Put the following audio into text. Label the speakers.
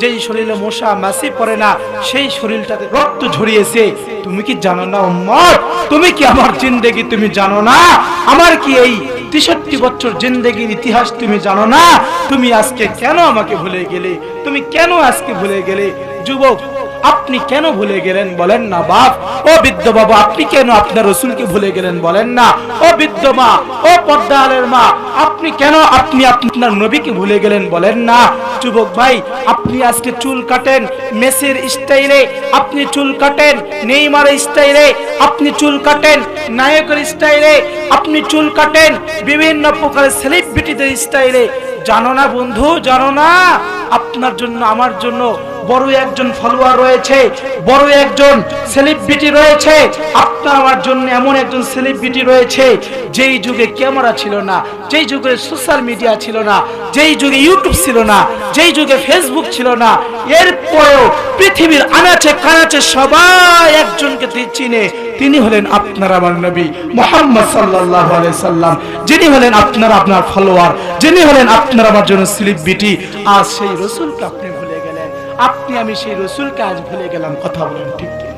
Speaker 1: যেই শরীরে মশা মাসি পড়ে না, সেই শরীরটাতে রক্ত ঝরিয়েছে। তুমি কি জানো না, উম্মত? তুমি কি আমার জিন্দেগি তুমি জানো না? আমার কি এই তেষট্টি বছর জিন্দেগির ইতিহাস তুমি জানো না? তুমি আজকে কেন আমাকে ভুলে গেলে? তুমি কেন আজকে ভুলে গেলে? যুবক আপনি কেন ভুলে গেলেন বলেন না বাপ? ও বৃদ্ধ বাবা, আপনি কেন আপনার রসুলকে ভুলে গেলেন বলেন না? ও বৃদ্ধ মা, ও পদ্মালের মা, আপনি কেন আপনি আপনার নবীকে ভুলে গেলেন বলেন না? যুবক ভাই, আপনি আজকে চুল কাটেন মেসির স্টাইলে, আপনি চুল কাটেন নেইমার স্টাইলে, আপনি চুল কাটেন নায়কের স্টাইলে, আপনি চুল কাটেন বিভিন্ন প্রকারের সেলিব্রিটিদের স্টাইলে। জানো না বন্ধু, জানো না? আপনার জন্য, আমার জন্য বড় একজন ফলোয়ার রয়েছে, বড় একজন সেলিব্রিটি রয়েছে। আপনার আমার জন্য এমন একজন সেলিব্রিটি রয়েছে, যেই যুগে ক্যামেরা ছিল না, যেই যুগে সোশ্যাল মিডিয়া ছিল না, যেই যুগে ইউটিউব ছিল না, যেই যুগে ফেসবুক ছিল না, এরপরেও পৃথিবীর আনাচে কানাচে সবাই একজনকে চিনে। তিনি হলেন আপনার আমার নবী মোহাম্মদ আলাইহি সাল্লাম। যিনি হলেন আপনার আপনার ফলোয়ার যিনি হলেন আপনার আমার জন্য সেলিব্রিটি আর সেই রসুলকে আপনি ভুলে গেলেন আপনি আমি সেই রসুলকে আজ ভুলে গেলাম কথা বলেন ঠিক?